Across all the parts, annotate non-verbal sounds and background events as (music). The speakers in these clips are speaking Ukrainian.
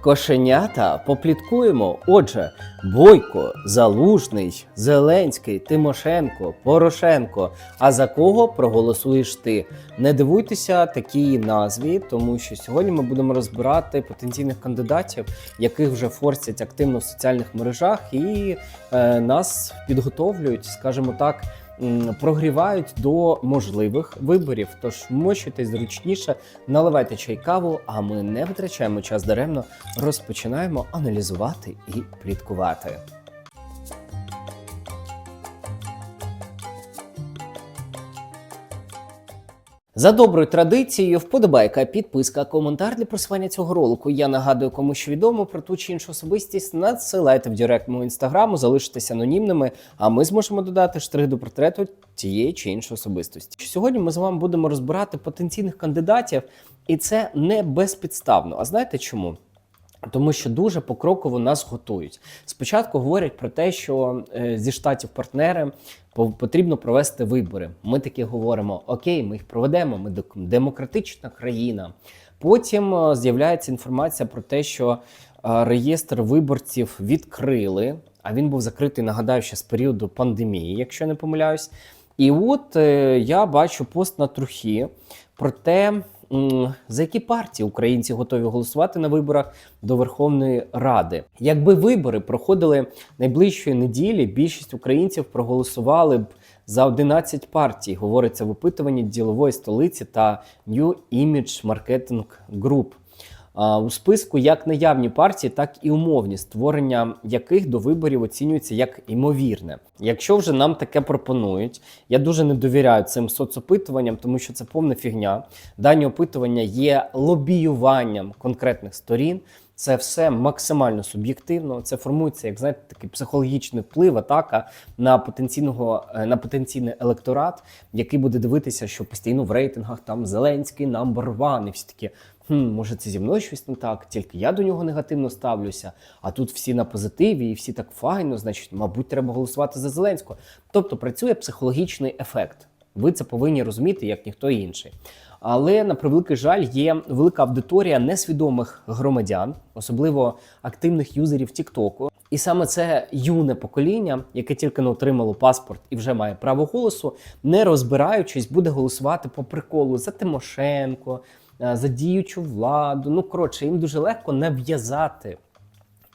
Кошенята попліткуємо. Отже, Бойко, Залужний, Зеленський, Тимошенко, Порошенко. А за кого проголосуєш ти? Не дивуйтеся такій назві, тому що сьогодні ми будемо розбирати потенційних кандидатів, яких вже форсять активно в соціальних мережах, і е, нас підготовлюють, скажімо так. Прогрівають до можливих виборів. Тож мочуйтесь зручніше, наливайте чай каву, а ми не витрачаємо час даремно, розпочинаємо аналізувати і пліткувати. За доброю традицією, вподобайка, підписка, коментар для просування цього ролику. Я нагадую, кому що відомо про ту чи іншу особистість, надсилайте в директ мого інстаграму, залишитися анонімними, а ми зможемо додати штрих до портрету тієї чи іншої особистості. Сьогодні ми з вами будемо розбирати потенційних кандидатів, і це не безпідставно. А знаєте чому? Тому що дуже покроково нас готують. Спочатку говорять про те, що е, зі штатів партнери потрібно провести вибори. Ми таки говоримо: Окей, ми їх проведемо. Ми демократична країна. Потім е, з'являється інформація про те, що е, реєстр виборців відкрили. А він був закритий, нагадаю, ще з періоду пандемії, якщо не помиляюсь. І от я бачу пост на трухі про те, за які партії українці готові голосувати на виборах до Верховної Ради. Якби вибори проходили найближчої неділі, більшість українців проголосували б за 11 партій, говориться в опитуванні ділової столиці та New Image Marketing Group. У списку як наявні партії, так і умовні, створення яких до виборів оцінюється як імовірне. Якщо вже нам таке пропонують, я дуже не довіряю цим соцопитуванням, тому що це повна фігня. Дані опитування є лобіюванням конкретних сторін. Це все максимально суб'єктивно. Це формується, як знаєте, такий психологічний вплив, атака на потенційного е, на потенційний електорат, який буде дивитися, що постійно в рейтингах там Зеленський number one, і всі такі. Хм, може, це зі мною щось не так, тільки я до нього негативно ставлюся. А тут всі на позитиві і всі так файно, значить, мабуть, треба голосувати за Зеленського. Тобто працює психологічний ефект. Ви це повинні розуміти, як ніхто інший. Але на превеликий жаль, є велика аудиторія несвідомих громадян, особливо активних юзерів Тіктоку. І саме це юне покоління, яке тільки не отримало паспорт і вже має право голосу, не розбираючись, буде голосувати по приколу за Тимошенко, за діючу владу. Ну коротше, їм дуже легко нав'язати.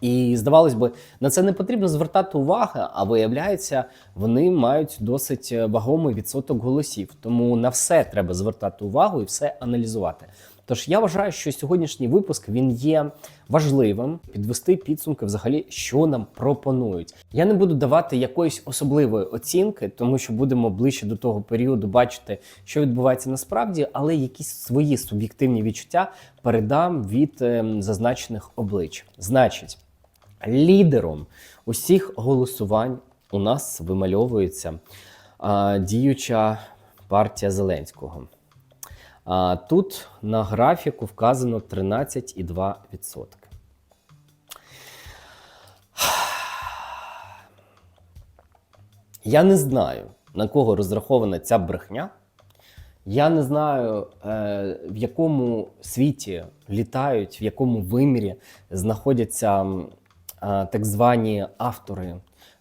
І здавалось би, на це не потрібно звертати увагу, а виявляється, вони мають досить е, вагомий відсоток голосів. Тому на все треба звертати увагу і все аналізувати. Тож я вважаю, що сьогоднішній випуск він є важливим підвести підсумки, взагалі, що нам пропонують. Я не буду давати якоїсь особливої оцінки, тому що будемо ближче до того періоду бачити, що відбувається насправді, але якісь свої суб'єктивні відчуття передам від ем, зазначених облич. Значить, лідером усіх голосувань у нас вимальовується а, діюча партія Зеленського. Тут на графіку вказано 13,2%. Я не знаю, на кого розрахована ця брехня. Я не знаю, е, в якому світі літають, в якому вимірі знаходяться так звані автори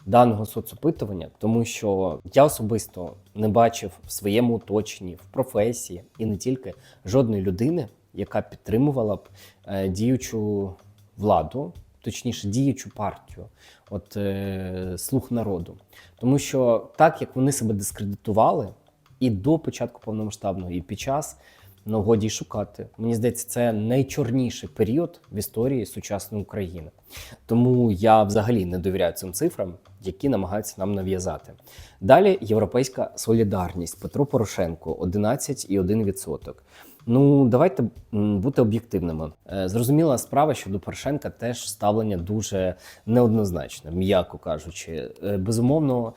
даного соцопитування, тому що я особисто не бачив в своєму оточенні, в професії і не тільки жодної людини, яка підтримувала б е, діючу владу, точніше, діючу партію, от е, слух народу. Тому що так як вони себе дискредитували і до початку повномасштабного, і під час. Ну, годі й шукати. Мені здається, це найчорніший період в історії сучасної України. Тому я взагалі не довіряю цим цифрам, які намагаються нам нав'язати. Далі європейська солідарність Петро Порошенко 11,1%. Ну, давайте бути об'єктивними. Е, Зрозуміла справа, що до Порошенка теж ставлення дуже неоднозначне, м'яко кажучи. Е, Безумовно,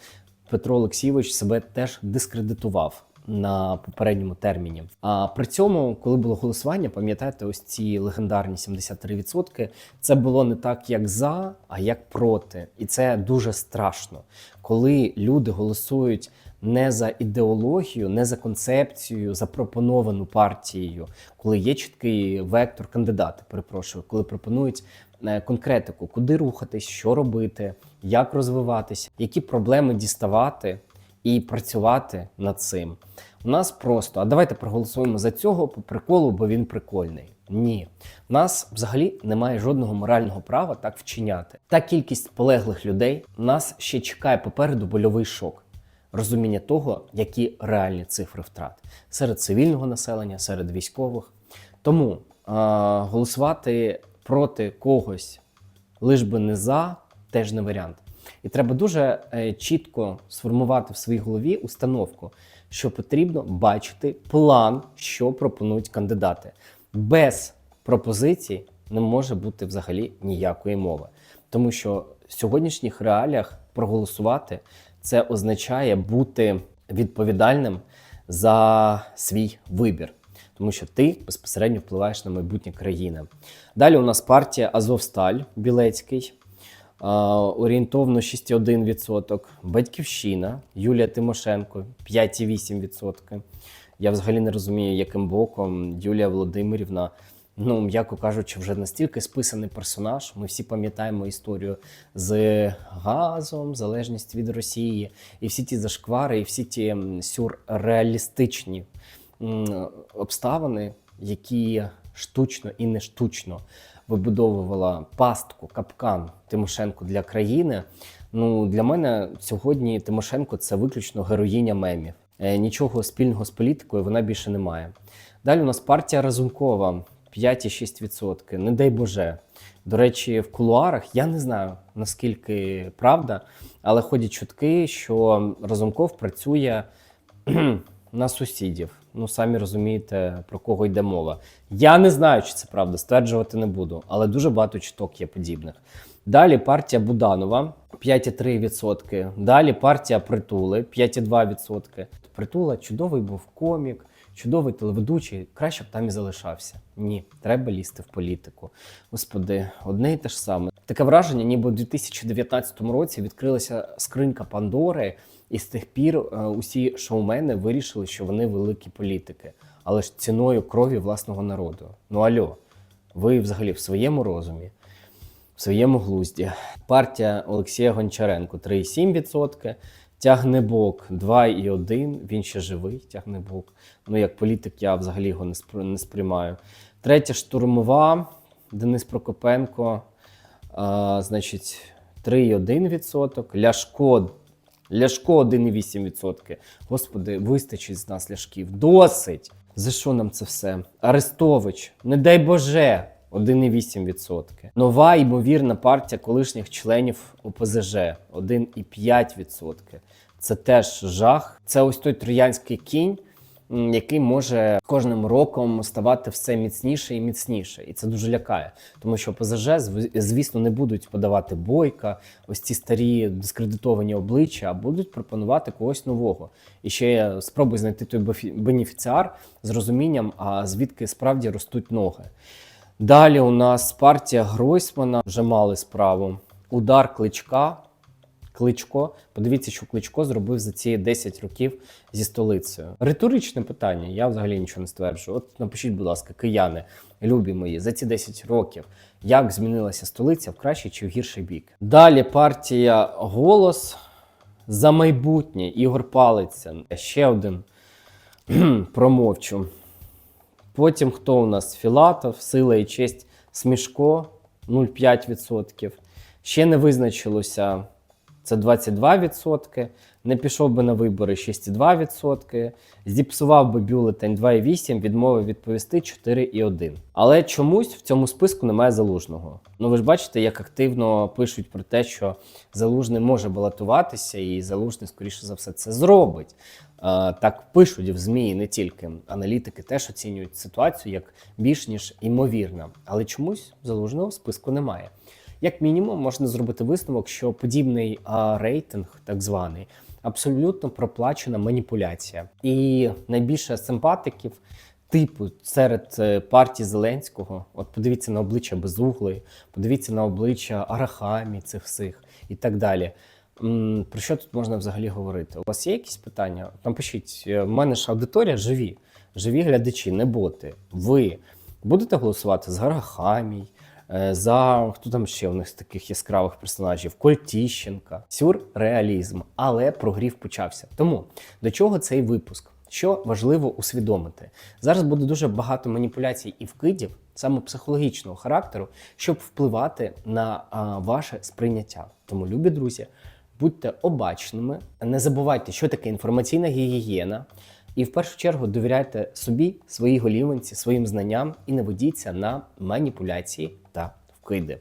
Петро Олексійович себе теж дискредитував на попередньому терміні. А при цьому, коли було голосування, пам'ятаєте, ось ці легендарні 73%, це було не так, як за, а як проти. І це дуже страшно, коли люди голосують не за ідеологію, не за концепцію, запропоновану партією, коли є чіткий вектор кандидата, перепрошую, коли пропонують е, конкретику, куди рухатись, що робити, як розвиватися, які проблеми діставати і працювати над цим. У нас просто, а давайте проголосуємо за цього по приколу, бо він прикольний. Ні, у нас взагалі немає жодного морального права так вчиняти. Та кількість полеглих людей нас ще чекає попереду больовий шок. Розуміння того, які реальні цифри втрат серед цивільного населення, серед військових. Тому а, голосувати проти когось, лиш би не за, теж не варіант. І треба дуже е, чітко сформувати в своїй голові установку, що потрібно бачити план, що пропонують кандидати. Без пропозицій не може бути взагалі ніякої мови. Тому що в сьогоднішніх реаліях проголосувати це означає бути відповідальним за свій вибір, тому що ти безпосередньо впливаєш на майбутнє країни. Далі у нас партія Азовсталь Білецький. Орієнтовно 6,1%. Батьківщина Юлія Тимошенко 5,8%. Я взагалі не розумію, яким боком Юлія Володимирівна, ну м'яко кажучи, вже настільки списаний персонаж. Ми всі пам'ятаємо історію з газом, залежність від Росії, і всі ті зашквари, і всі ті сюрреалістичні обставини, які штучно і не штучно вибудовувала пастку, капкан Тимошенко для країни. Ну для мене сьогодні Тимошенко це виключно героїня мемів. Е, Нічого спільного з політикою вона більше не має. Далі у нас партія Разумкова 5,6%. Не дай Боже. До речі, в кулуарах я не знаю наскільки правда, але ходять чутки, що Разумков працює (clears throat) на сусідів. Ну, самі розумієте, про кого йде мова. Я не знаю, чи це правда, стверджувати не буду, але дуже багато чуток є подібних. Далі партія Буданова 5,3%. Далі партія Притули 5,2%. Притула чудовий був комік, чудовий телеведучий. Краще б там і залишався. Ні, треба лізти в політику. Господи, одне і те ж саме. Таке враження, ніби у 2019 році відкрилася скринька Пандори, і з тих пір е, усі шоумени вирішили, що вони великі політики, але ж ціною крові власного народу. Ну альо, ви взагалі в своєму розумі, в своєму глузді. Партія Олексія Гончаренко 3,7%. Тягнебок 2,1. Він ще живий, тягнебок. Ну, як політик, я взагалі його не сприймаю. Третя штурмова Денис Прокопенко, а, значить, 3,1%. Ляшко, Ляшко 1,8%. Господи, вистачить з нас ляшків. Досить! За що нам це все? Арестович, не дай Боже, 1,8%. Нова ймовірна партія колишніх членів ОПЗЖ 1,5%. Це теж жах. Це ось той троянський кінь, який може кожним роком ставати все міцніше і міцніше. І це дуже лякає, тому що ОПЗЖ, зв- звісно, не будуть подавати бойка, ось ці старі дискредитовані обличчя, а будуть пропонувати когось нового. І ще спробуй знайти той бенефіціар з розумінням, а звідки справді ростуть ноги. Далі у нас партія Гройсмана вже мали справу. Удар кличка. Кличко. Подивіться, що Кличко зробив за ці 10 років зі столицею. Риторичне питання, я взагалі нічого не стверджую. От напишіть, будь ласка, кияни, любі мої, за ці 10 років, як змінилася столиця в кращий чи в гірший бік. Далі партія Голос за майбутнє. Ігор Палиця. Ще один (clears throat) промовчу. Потім хто у нас? Філатов, сила і честь Смішко 0,5%. Ще не визначилося це 22%. Не пішов би на вибори 6,2%. Зіпсував би бюлетень 2,8%, відмовив відповісти 4,1%. Але чомусь в цьому списку немає залужного. Ну ви ж бачите, як активно пишуть про те, що залужний може балотуватися, і залужний, скоріше за все, це зробить. Так пишуть в ЗМІ, не тільки аналітики теж оцінюють ситуацію як більш ніж імовірна. Але чомусь залужного в списку немає. Як мінімум, можна зробити висновок, що подібний а, рейтинг, так званий, абсолютно проплачена маніпуляція. І найбільше симпатиків типу серед е, партії Зеленського, от подивіться на обличчя Безуглої, подивіться на обличчя Арахамі цих всіх і так далі. Про що тут можна взагалі говорити? У вас є якісь питання? Напишіть, Е, в мене ж аудиторія живі, живі глядачі, не боти. Ви будете голосувати за Гарахамій, за хто там ще у них з таких яскравих персонажів? Кольтіщенка, сюрреалізм. Але прогрів почався. Тому до чого цей випуск? Що важливо усвідомити? Зараз буде дуже багато маніпуляцій і вкидів, саме психологічного характеру, щоб впливати на а, ваше сприйняття. Тому, любі друзі, будьте обачними, не забувайте, що таке інформаційна гігієна. І в першу чергу довіряйте собі, своїй голіванці, своїм знанням і не ведіться на маніпуляції та вкиди.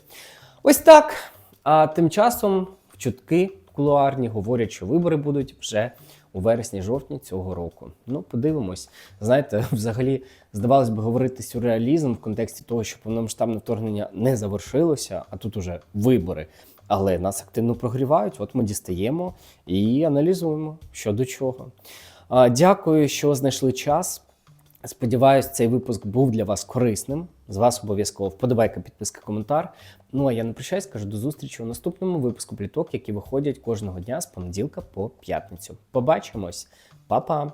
Ось так. А тим часом чутки кулуарні говорять, що вибори будуть вже у вересні-жовтні цього року. Ну, подивимось. Знаєте, (laughs) взагалі, здавалось би, говорити сюрреалізм в контексті того, що повномасштабне вторгнення не завершилося, а тут уже вибори. Але нас активно прогрівають. От ми дістаємо і аналізуємо, що до чого. Дякую, що знайшли час. Сподіваюсь, цей випуск був для вас корисним. З вас обов'язково вподобайка, підписка, коментар. Ну а я не прощаюсь, кажу до зустрічі у наступному випуску пліток, які виходять кожного дня з понеділка по п'ятницю. Побачимось, Па-па!